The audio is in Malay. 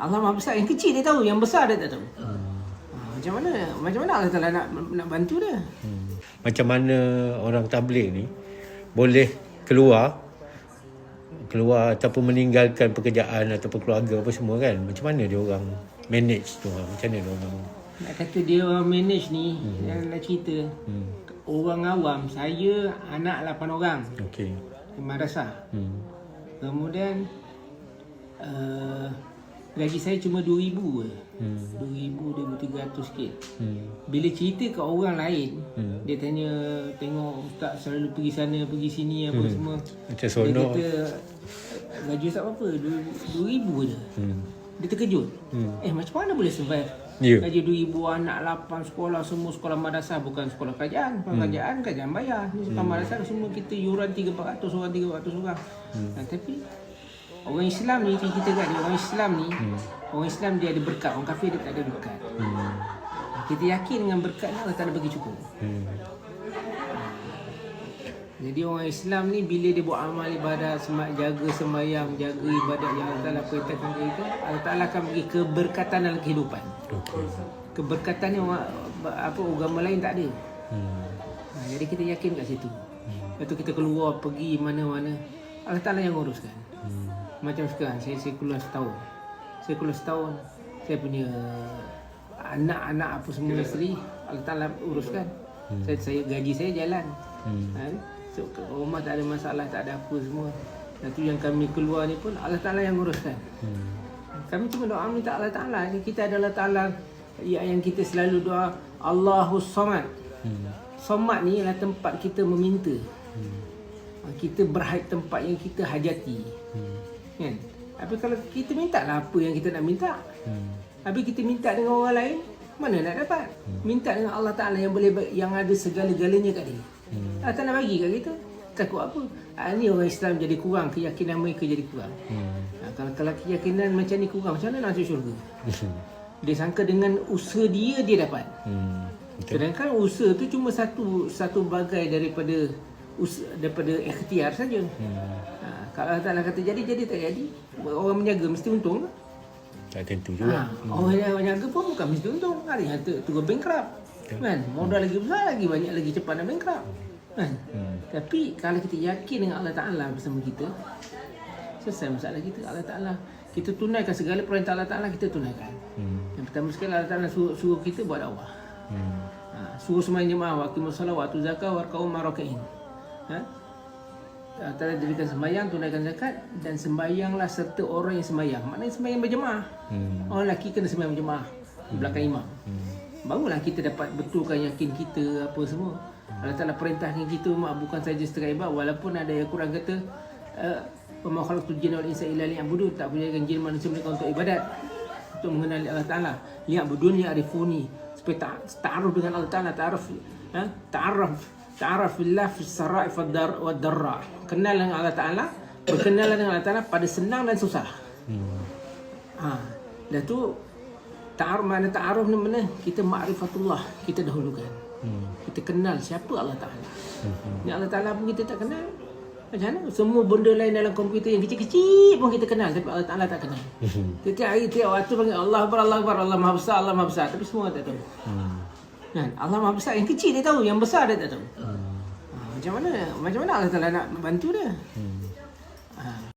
Allah Maha besar. Yang kecil dia tahu, yang besar dia tak tahu. Hmm. Ha, macam mana? Macam mana Allah Taala nak nak bantu dia? Hmm. Macam mana orang tabligh ni boleh keluar keluar ataupun meninggalkan pekerjaan ataupun keluarga apa semua kan. Macam mana dia orang manage tu? Macam mana dia orang? Nak kata dia orang manage ni, hmm. yang nak cerita. Hmm. Orang awam, saya anak 8 orang Okey. di madrasah. Hmm. Kemudian uh, gaji saya cuma 2000 je. Hmm. 2000 2300 sikit. Hmm. Bila cerita ke orang lain, Hmm. dia tanya tengok ustaz selalu pergi sana, pergi sini apa Hmm. semua. Macam Dia seronok. kata gaji ustaz berapa? 2000 je. Hmm. Dia terkejut. Hmm. Eh macam mana boleh survive? Ya. Gaji 2000 anak 8 sekolah semua sekolah madrasah bukan sekolah kerajaan. Sekolah kerajaan kerajaan bayar. Ni sekolah madrasah semua kita yuran 3 400 orang 300 orang. Hmm. Ha, tapi orang Islam ni kita kan orang Islam ni hmm. orang Islam dia ada berkat, orang kafir dia tak ada berkat. Hmm. Kita yakin dengan berkat ni Allah Taala bagi cukup. Hmm. Jadi orang Islam ni bila dia buat amal ibadat, semak jaga sembahyang, jaga ibadat yang Allah Taala perintahkan kita, Allah Taala akan bagi keberkatan dalam kehidupan. Okey. Keberkatan ni orang apa agama lain tak ada. Hmm. Ha, jadi kita yakin kat situ. Lepas tu kita keluar pergi mana-mana. Allah Taala yang uruskan. Hmm. Macam sekarang saya saya keluar setahun. Saya keluar setahun. Saya punya anak-anak apa semua isteri Allah Taala uruskan. Hmm. Saya, saya gaji saya jalan. Hmm. Ha, so rumah tak ada masalah, tak ada apa semua. Dan tu yang kami keluar ni pun Allah Taala yang uruskan. Hmm. Kami cuma doa minta Allah Taala. Kita adalah Taala yang yang kita selalu doa Allahus Samad. Hmm. Samad ni ialah tempat kita meminta. Hmm. Ha, Kita berhad tempat yang kita hajati. Hmm. Kan? Tapi kalau kita minta lah apa yang kita nak minta. Hmm. Tapi kita minta dengan orang lain, mana nak dapat? Minta dengan Allah Taala yang boleh yang ada segala-galanya kat dia. Hmm. Allah Taala bagi kat kita. Takut apa? Ha, ni orang Islam jadi kurang, keyakinan mereka jadi kurang. Hmm. Ha, kalau kalau keyakinan macam ni kurang, macam mana nak masuk syurga? Hmm. Dia sangka dengan usaha dia dia dapat. Hmm. Betul. Sedangkan usaha tu cuma satu satu bagai daripada us, daripada ikhtiar saja. Hmm. Ha, kalau Allah Taala kata jadi jadi tak jadi, orang menjaga mesti untung. Tak tentu Ha, juga. orang yang menjaga pun bukan mesti untung. Hari yang tu tu bankrupt. Kan? Modal lagi besar lagi banyak lagi cepat nak bankrupt. Kan? Hmm. Tapi kalau kita yakin dengan Allah Taala bersama kita, selesai masalah kita. Allah Taala kita tunaikan segala perintah Allah Taala kita tunaikan. Hmm. Yang pertama sekali Allah Taala suruh, suruh kita buat dakwah. Hmm. Ha, suruh sembahyang jemaah wa aqimus solat wa atuz zakat warka'u marakain. Ha? Allah Taala dirikan sembahyang, tunaikan zakat dan sembahyanglah serta orang yang sembahyang. Maknanya sembahyang berjemaah. Hmm. Orang lelaki kena sembahyang berjemaah di belakang imam. Hmm. Barulah kita dapat betulkan yakin kita apa semua. Allah Taala perintahkan kita mak bukan saja setengah ibadat walaupun ada yang Quran kata uh, Wa khalaqtul jinna wal insa illa liya'budun tak punya jin manusia mereka untuk ibadat untuk mengenali Allah Taala liya'budun ya'rifuni supaya ta- ta'aruf dengan Allah Taala ta'aruf ha ta'aruf ta'aruf billah fi sarai wa dar wa darra kenal dengan Allah Taala berkenalan dengan Allah Taala pada senang dan susah Hmm. Ha, dah tu ta'aruf mana ta'aruf ni mana kita ma'rifatullah kita dahulukan. Hmm. Kita kenal siapa Allah Taala. Hmm. Ni Allah Taala pun kita tak kenal. Macam mana? Semua benda lain dalam komputer yang kecil-kecil pun kita kenal tapi Allah Taala tak kenal. Hmm. Setiap hari tiap waktu panggil Allah Akbar, Allah Akbar, Allah Maha Besar, Allah Maha Besar tapi semua tak tahu. Hmm. Kan? Allah Maha Besar yang kecil dia tahu, yang besar dia tak tahu. Hmm. Ha, macam mana? Macam mana Allah Taala nak bantu dia? Hmm.